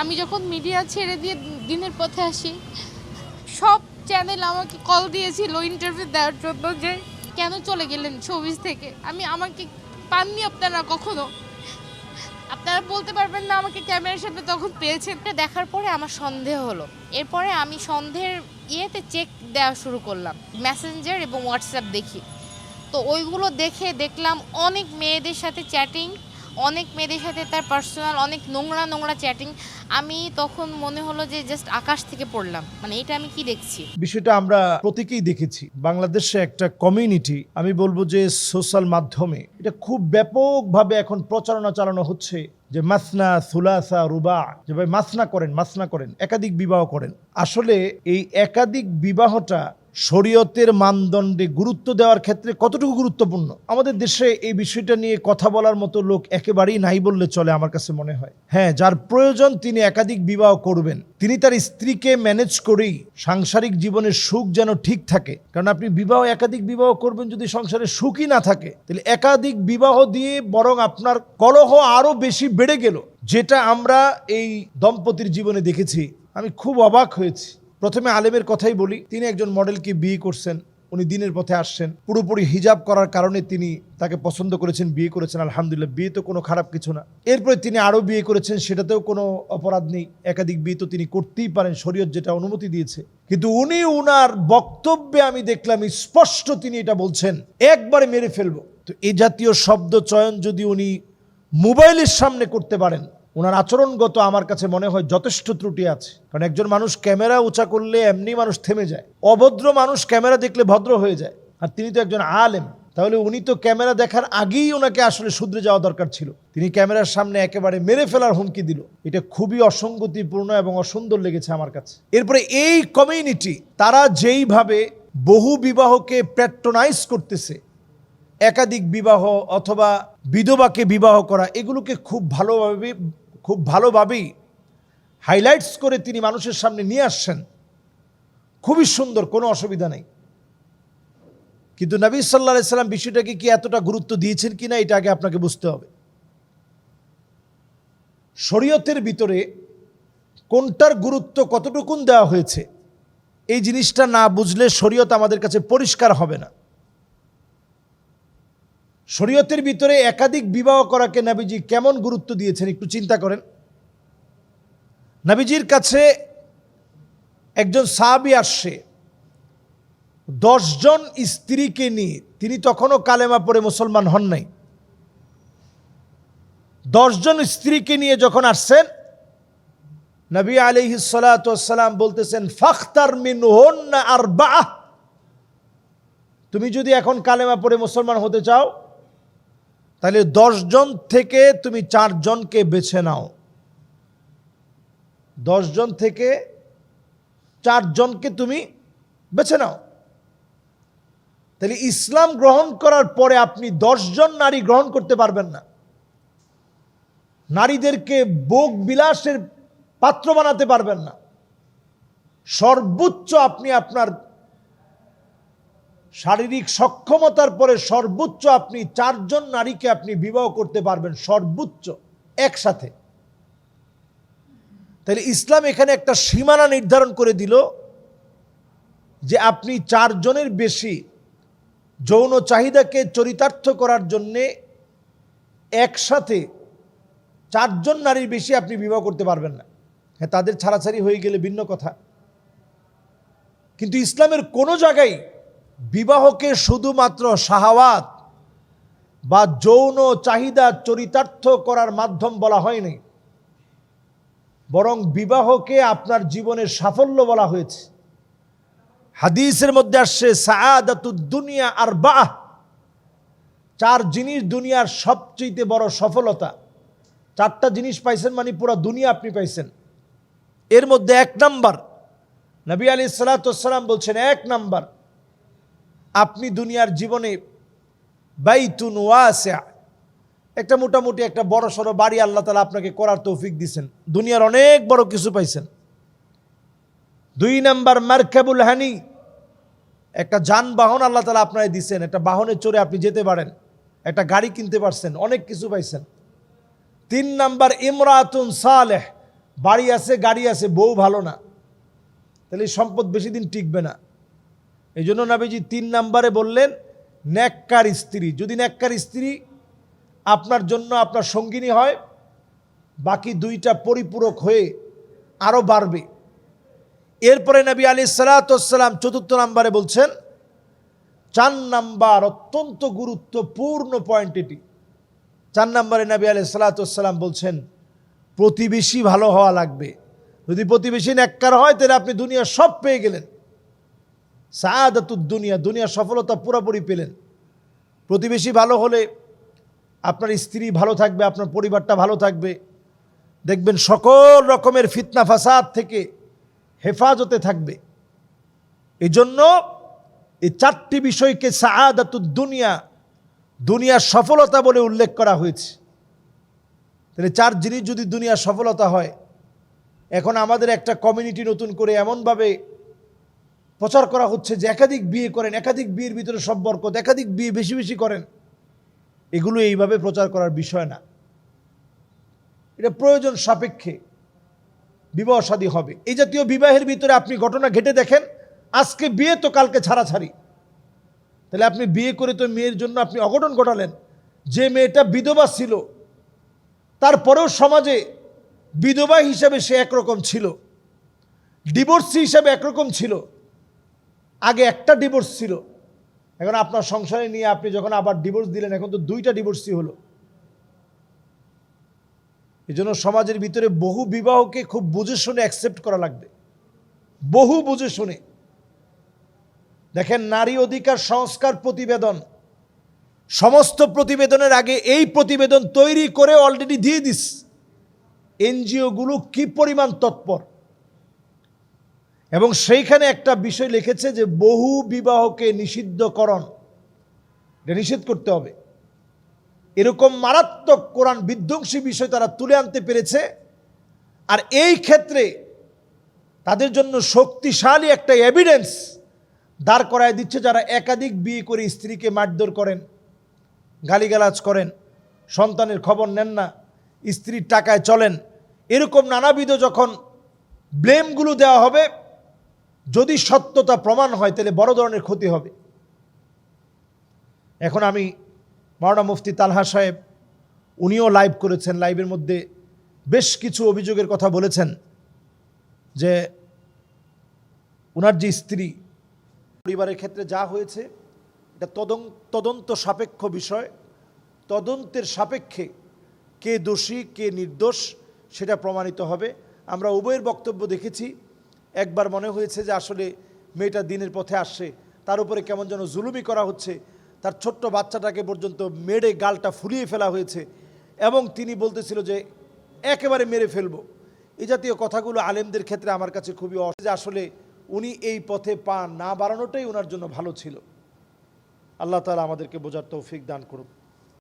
আমি যখন মিডিয়া ছেড়ে দিয়ে দিনের পথে আসি, সব চ্যানেল আমাকে কল দিয়েছিল ইন্টারভিউ দেওয়ার জন্য যে, কেন চলে গেলেন শোবিজ থেকে? আমি, আমাকে পাননি আপনারা কখনো? আপনারা বলতে পারবেন না আমাকে ক্যামেরার সামনে তখন পেয়েছেন। এটা দেখার পরে আমার সন্দেহ হলো। এরপরে আমি সন্দেহের ইয়েতে চেক দেওয়া শুরু করলাম মেসেঞ্জার এবং হোয়াটসঅ্যাপ দেখি। তো ওইগুলো দেখে দেখলাম অনেক মেয়েদের সাথে চ্যাটিং অনেক মেয়েদের সাথে তার পার্সোনাল অনেক নোংরা নোংরা চ্যাটিং আমি তখন মনে হলো যে জাস্ট আকাশ থেকে পড়লাম। মানে এটা আমি কি দেখছি? বিষয়টা আমরা প্রতীকেই দেখেছি। বাংলাদেশে একটা কমিউনিটি আমি বলব যে সোশ্যাল মাধ্যমে, এটা খুব ব্যাপকভাবে এখন প্রচারণা চালানো হচ্ছে যে মাসনা, সুলাসা, রুবা, যে ভাই মাসনা করেন মাসনা করেন, একাধিক বিবাহ করেন। আসলে এই একাধিক বিবাহটা শরীয়তের মানদণ্ডে গুরুত্ব দেওয়ার ক্ষেত্রে কতটুকু গুরুত্বপূর্ণ? আমাদের দেশে এই বিষয়টা নিয়ে কথা বলার মতো লোক একেবারেই নাই বললে চলে আমার কাছে মনে হয়। হ্যাঁ যার প্রয়োজন তিনি একাধিক বিবাহ করবেন। তিনি তার স্ত্রীকে ম্যানেজ করেই সাংসারিক জীবনের সুখ যেন ঠিক থাকে। কারণ আপনি বিবাহ, একাধিক বিবাহ করবেন যদি সংসারে সুখই না থাকে, তাহলে একাধিক বিবাহ দিয়ে বরং আপনার কলহ আরও বেশি বেড়ে গেল, যেটা আমরা এই দম্পতির জীবনে দেখেছি। আমি খুব অবাক হয়েছি। প্রথমে আলেমের কথাই বলি, তিনি একজন মডেলকে বিয়ে করছেন, উনি দিনের পথে আসছেন। পুরোপুরি হিজাব করার কারণে তিনি তাকে পছন্দ করেছেন, বিয়ে করেছেন, আলহামদুলিল্লাহ, বিয়ে তো কোনো খারাপ কিছু না। এরপরে তিনি আরও বিয়ে করেছেন, সেটাতেও কোনো অপরাধ নেই। একাধিক বিয়ে তো তিনি করতেই পারেন, শরীয়ত যেটা অনুমতি দিয়েছে। কিন্তু উনি উনার বক্তব্যে আমি দেখলাম, স্পষ্ট তিনি এটা বলছেন, একবারে মেরে ফেলব। তো এই জাতীয় শব্দ চয়ন যদি উনি মোবাইলের সামনে করতে পারেন ওনার আচরণগত আমার কাছে মনে হয় যথেষ্ট ত্রুটি আছে। কারণ একজন মানুষ ক্যামেরা উঁচা করলে এমনি মানুষ থেমে যায়। অভদ্র মানুষ ক্যামেরা দেখলে ভদ্র হয়ে যায়। আর তিনি তো একজন আলেম। তাহলে উনি তো ক্যামেরা দেখার আগেই ওনাকে আসলে শুধরে যাওয়া দরকার ছিল। তিনি ক্যামেরার সামনে একেবারে মেরে ফেলার হুমকি দিল। এটা খুবই অসঙ্গতিপূর্ণ এবং অসুন্দর লেগেছে আমার কাছে। এরপরে এই কমিউনিটি তারা যেইভাবে বহু বিবাহকে প্যাট্রোনাইজ করতেছে, একাধিক বিবাহ অথবা বিধবাকে বিবাহ করা, এগুলোকে খুব ভালোভাবে খুব ভালোভাবেই হাইলাইটস করে তিনি মানুষের সামনে নিয়ে আসছেন। খুবই সুন্দর, কোনো অসুবিধা নেই। কিন্তু নবী সাল্লাহ সাল্লাম বিষয়টাকে কি এতটা গুরুত্ব দিয়েছেন কিনা, এটা আগে আপনাকে বুঝতে হবে। শরীয়তের ভিতরে কোনটার গুরুত্ব কতটুকুন দেওয়া হয়েছে, এই জিনিসটা না বুঝলে শরীয়ত আমাদের কাছে পরিষ্কার হবে না। শরীয়তের ভিতরে একাধিক বিবাহ করাকে নাবিজি কেমন গুরুত্ব দিয়েছেন একটু চিন্তা করেন। নাবিজির কাছে একজন সাহাবি আসছে। দশজন স্ত্রীকে নিয়ে। তিনি তখনও কালেমা পড়ে মুসলমান হন নাই। দশজন স্ত্রীকে নিয়ে যখন আসছেন, নবী আলিহি সালাম বলতেছেন, ফাখতার মিন আর বাহ তুমি যদি এখন কালেমা পড়ে মুসলমান হতে চাও তাহলে দশজন থেকে তুমি চারজনকে বেছে নাও। দশজন থেকে চারজনকে তুমি বেছে নাও। তাহলে ইসলাম গ্রহণ করার পরে আপনি দশজন নারী গ্রহণ করতে পারবেন না। নারীদেরকে বোক বিলাসের পাত্র বানাতে পারবেন না। সর্বোচ্চ আপনি আপনার শারীরিক সক্ষমতার পরে সর্বোচ্চ আপনি চারজন নারীকে আপনি বিবাহ করতে পারবেন, সর্বোচ্চ একসাথে। তাহলে ইসলাম এখানে একটা সীমানা নির্ধারণ করে দিল যে আপনি চারজনের বেশি যৌন চাহিদাকে চরিতার্থ করার জন্যে একসাথে চারজন নারীর বেশি আপনি বিবাহ করতে পারবেন না। হ্যাঁ তাদের ছাড়াছাড়ি হয়ে গেলে ভিন্ন কথা। কিন্তু ইসলামের কোনো জায়গায় বিবাহকে শুধুমাত্র শাহাওয়াত বা যৌন চাহিদা চরিতার্থ করার মাধ্যম বলা হয়নি। বরং বিবাহকে আপনার জীবনের সাফল্য বলা হয়েছে। হাদিসের মধ্যে আসছে দুনিয়া আর বাহ চার জিনিস দুনিয়ার সবচেয়ে বড় সফলতা। চারটা জিনিস পাইছেন মানে পুরো দুনিয়া আপনি পাইছেন। এর মধ্যে এক নাম্বার, নবী আলী সালাতাম বলছেন, এক নাম্বার আপনি দুনিয়ার জীবনে বাইতুন ওয়াসা একটা মোটামুটি একটা বড় সড়ো বাড়ি আল্লাহ তালা আপনাকে করার তৌফিক দিছেন। দুনিয়ার অনেক বড় কিছু পাইছেন। দুই নাম্বার মার্কাবুল হানি, একটা যানবাহন আল্লাহ তালা আপনাকে দিছেন। একটা বাহনে চড়ে আপনি যেতে পারেন, একটা গাড়ি কিনতে পারছেন, অনেক কিছু পাইছেন। তিন নাম্বার ইমরাতুন সালেহ, বাড়ি আছে, গাড়ি আছে, বউ ভালো না। তাহলে সম্পদ বেশি দিন টিকবে না। এই জন্য নাবিজি তিন নাম্বারে বললেন, ন্যাক্কার স্ত্রী। যদি ন্যাক্কার স্ত্রী, আপনার জন্য আপনার সঙ্গিনী হয়, বাকি দুইটা পরিপূরক হয়ে আরও বাড়বে। এরপরে নবী আলী সালাতাম চতুর্থ নাম্বারে বলছেন, চার নাম্বার অত্যন্ত গুরুত্বপূর্ণ পয়েন্ট এটি। চার নাম্বারে নবী আলী সালাতাম বলছেন, প্রতিবেশী ভালো হওয়া লাগবে। যদি প্রতিবেশী ন্যাক্কার হয়, তাহলে আপনি দুনিয়া সব পেয়ে গেলেন। সায়াদাতুদ দুনিয়া দুনিয়ার সফলতা পুরোপুরি পেলেন। প্রতিবেশী ভালো হলে আপনার স্ত্রী ভালো থাকবে, আপনার পরিবারটা ভালো থাকবে। দেখবেন সকল রকমের ফিতনা, ফাসাদ থেকে হেফাজতে থাকবে। এই জন্য এই চারটি বিষয়কে সায়াদাতুদ দুনিয়া দুনিয়ার সফলতা বলে উল্লেখ করা হয়েছে। তাহলে চার জিনিস যদি দুনিয়ার সফলতা হয়, এখন আমাদের একটা কমিউনিটি নতুন করে এমনভাবে প্রচার করা হচ্ছে যে একাধিক বিয়ে করেন, একাধিক বিয়ের ভিতরে সম্পর্ক একাধিক বিয়ে বেশি বেশি করেন। এগুলো এইভাবে প্রচার করার বিষয় না। এটা প্রয়োজন সাপেক্ষে বিবাহ শাদী হবে। এই জাতীয় বিবাহের ভিতরে আপনি ঘটনা ঘেটে দেখেন, আজকে বিয়ে তো কালকে ছাড়াছাড়ি। তাহলে আপনি বিয়ে করে তো মেয়ের জন্য আপনি অঘটন ঘটালেন। যে মেয়েটা বিধবা ছিল, তারপরেও সমাজে বিধবা হিসাবে সে একরকম ছিল, ডিভোর্সি হিসাবে একরকম ছিল আগে একটা ডিভোর্স ছিল। এখন আপনার সংসারে নিয়ে আপনি যখন আবার ডিভোর্স দিলেন, এখন তো দুইটা ডিভোর্সই হলো। এই জন্য সমাজের ভিতরে বহু বিবাহকে খুব বুঝে শুনে অ্যাকসেপ্ট করা লাগবে। বহু বুঝে শুনে। দেখেন, নারী অধিকার সংস্কার প্রতিবেদন। সমস্ত প্রতিবেদনের আগে এই প্রতিবেদন তৈরি করে অলরেডি দিয়ে দিস। এনজিওগুলো কি পরিমাণ তৎপর? এবং সেইখানে একটা বিষয় লিখেছে যে বহু বিবাহকে নিষিদ্ধকরণ। এটা নিষেধ করতে হবে। এরকম মারাত্মক কোরআন বিধ্বংসী বিষয় তারা তুলে আনতে পেরেছে। আর এই ক্ষেত্রে তাদের জন্য শক্তিশালী একটা এভিডেন্স দাঁড় করায় দিচ্ছে যারা একাধিক বিয়ে করে স্ত্রীকে মারধর করেন, গালিগালাজ করেন, সন্তানের খবর নেন না, স্ত্রীর টাকায় চলেন। এরকম নানাবিধ যখন ব্লেমগুলো দেওয়া হবে যদি সত্যতা প্রমাণ হয়, তাহলে বড় ধরনের ক্ষতি হবে। এখন আমি মাওনা মুফতি তালহা সাহেব, উনিও লাইভ করেছেন, লাইভের মধ্যে বেশ কিছু অভিযোগের কথা বলেছেন যে ওনার যে স্ত্রী, পরিবারের ক্ষেত্রে যা হয়েছে, এটা তদন, তদন্ত সাপেক্ষ বিষয়। তদন্তের সাপেক্ষে কে দোষী, কে নির্দোষ, সেটা প্রমাণিত হবে। আমরা উভয়ের বক্তব্য দেখেছি। একবার মনে হয়েছে যে আসলে মেয়েটা দিনের পথে আসছে, তার উপরে কেমন যেন জুলুমি করা হচ্ছে, তার ছোট্ট বাচ্চাটাকে পর্যন্ত মেরে গালটা ফুলিয়ে ফেলা হয়েছে এবং তিনি বলতেছিল যে একেবারে মেরে ফেলব। এই জাতীয় কথাগুলো আলেমদের ক্ষেত্রে আমার কাছে খুবই যে আসলে উনি এই পথে পা না বাড়ানোটাই ওনার জন্য ভালো ছিল। আল্লাহ তালা আমাদেরকে বোঝার তৌফিক দান করুক।